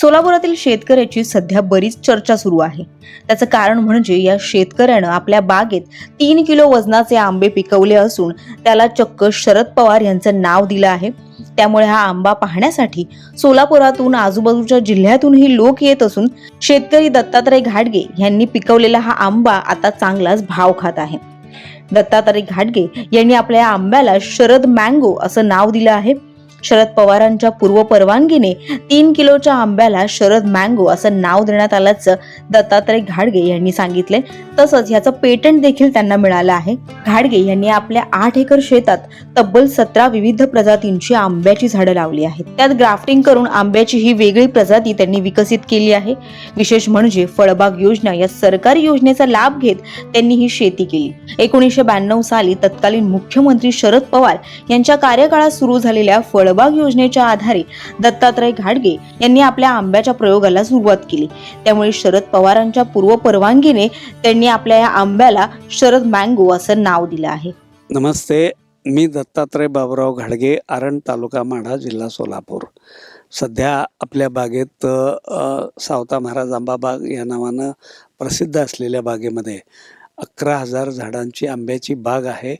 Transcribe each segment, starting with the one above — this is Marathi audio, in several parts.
सोलापुरातील शेतकऱ्याची सध्या बरीच चर्चा सुरू आहे. त्याचं कारण म्हणजे या शेतकऱ्यानं आपल्या बागेत तीन किलो वजनाचे आंबे पिकवले असून त्याला चक्क शरद पवार यांचं नाव दिलं आहे. त्यामुळे हा आंबा पाहण्यासाठी सोलापुरातून आजूबाजूच्या जिल्ह्यातूनही लोक येत असून शेतकरी दत्तात्रय घाटगे यांनी पिकवलेला हा आंबा आता चांगलाच भाव खात आहे. दत्तात्रय घाटगे यांनी आपल्या आंब्याला शरद मँगो असं नाव दिलं आहे. शरद पवारांच्या पूर्व परवानगीने तीन किलोच्या आंब्याला शरद मँगो असं नाव देण्यात आल्याचं दत्तात्रय घाडगे यांनी सांगितले तसंच याचं पेटंट देखील त्यांना मिळालं आहे. घाडगे यांनी आपल्या आठ एकर शेतात तब्बल सतरा विविध प्रजातींची आंब्याची झाडं लावली आहेत. त्यात ग्राफ्टिंग करून आंब्याची ही वेगळी प्रजाती त्यांनी विकसित केली आहे. विशेष म्हणजे फळबाग योजना या सरकारी योजनेचा लाभ घेत त्यांनी ही शेती केली. एकोणीसशे ब्याण्णव साली तत्कालीन मुख्यमंत्री शरद पवार यांच्या कार्यकाळात सुरू झालेल्या फळ फळबाग योजनेच्या आधारे दत्तात्रय घाडगे यांनी आपल्या आंब्याच्या प्रयोगाला सुरुवात केली. त्यामुळे शरद पवारांच्या पूर्व परवानगीने त्यांनी आपल्या या आंब्याला शरद मँगो असं नाव दिलं आहे. नमस्ते मी दत्तात्रय बाबुराव घाडगे आरण तालुका माढा जिल्हा सोलापूर. सध्या आपल्या बागेत सावता महाराज आंबा बाग या नावानं प्रसिद्ध असलेल्या बागेमध्ये अकरा हजार झाडांची आंब्याची बाग आहे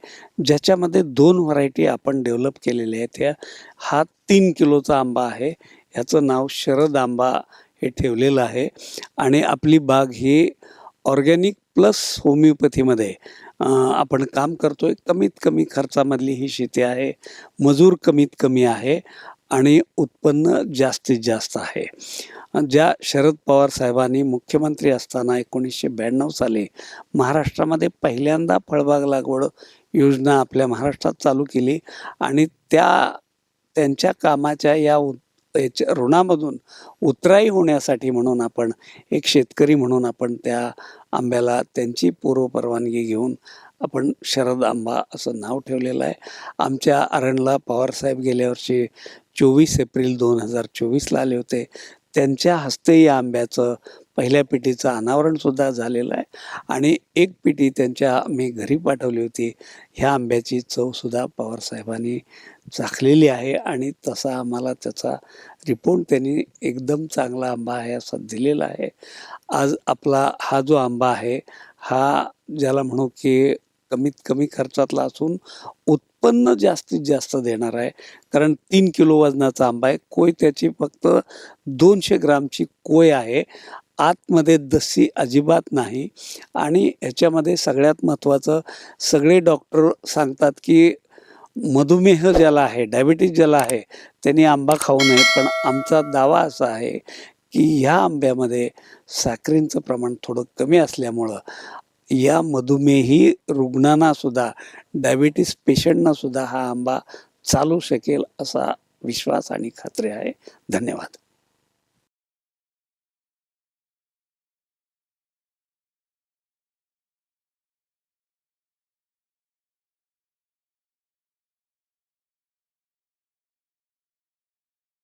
ज्याच्यामध्ये दोन व्हरायटी आपण डेव्हलप केलेल्या आहेत. ह्या हा तीन किलोचा आंबा आहे. ह्याचं नाव शरद आंबा हे ठेवलेलं आहे. आणि आपली बाग ही ऑर्गॅनिक प्लस होमिओपॅथीमध्ये आपण काम करतो आहे कमीत कमी खर्चामधली ही शेती आहे. मजूर कमीत कमी आहे. आणि उत्पन्न जास्तीत जास्त आहे. ज्या शरद पवार साहेबांनी मुख्यमंत्री असताना एकोणीसशे ब्याण्णव साली महाराष्ट्रामध्ये पहिल्यांदा फळबाग लागवड योजना आपल्या महाराष्ट्रात चालू केली आणि त्या त्यांच्या कामाच्या या उत याच्या ऋणामधून उतराई होण्यासाठी म्हणून आपण एक शेतकरी म्हणून आपण त्या आंब्याला त्यांची पूर्वपरवानगी घेऊन आपण शरद आंबा असं नाव ठेवलेलं आहे. आमच्या आरणला पवारसाहेब गेल्या वर्षी चोवीस एप्रिल दोन हजार चोवीसला आले होते. त्यांच्या हस्ते या आंब्याचं पहिल्या पिढीचं अनावरणसुद्धा झालेलं आहे. आणि एक पिढी त्यांच्या मी घरी पाठवली होती. ह्या आंब्याची चवसुद्धा पवारसाहेबांनी चाखलेली आहे आणि तसा आम्हाला त्याचा रिपोर्ट त्यांनी एकदम चांगला आंबा आहे असं दिलेला आहे. आज आपला हा जो आंबा आहे हा ज्याला म्हणू की कमीत कमी खर्चातला असून उत्पन्न जास्तीत जास्त देणार आहे. कारण तीन किलो वजनाचा आंबा आहे. कोय त्याची फक्त दोनशे ग्रामची कोय आहे. आतमध्ये दसी अजिबात नाही. आणि ह्याच्यामध्ये सगळ्यात महत्त्वाचं सगळे डॉक्टर सांगतात की मधुमेह ज्याला आहे डायबिटीज ज्याला आहे त्यांनी आंबा खाऊ नये. पण आमचा दावा असा आहे की ह्या आंब्यामध्ये साखरेंचं प्रमाण थोडं कमी असल्यामुळं या मधुमेही रुग्णांना सुद्धा डायबिटीस पेशंटना सुद्धा हा आंबा चालू शकेल असा विश्वास आणि खात्री आहे. धन्यवाद.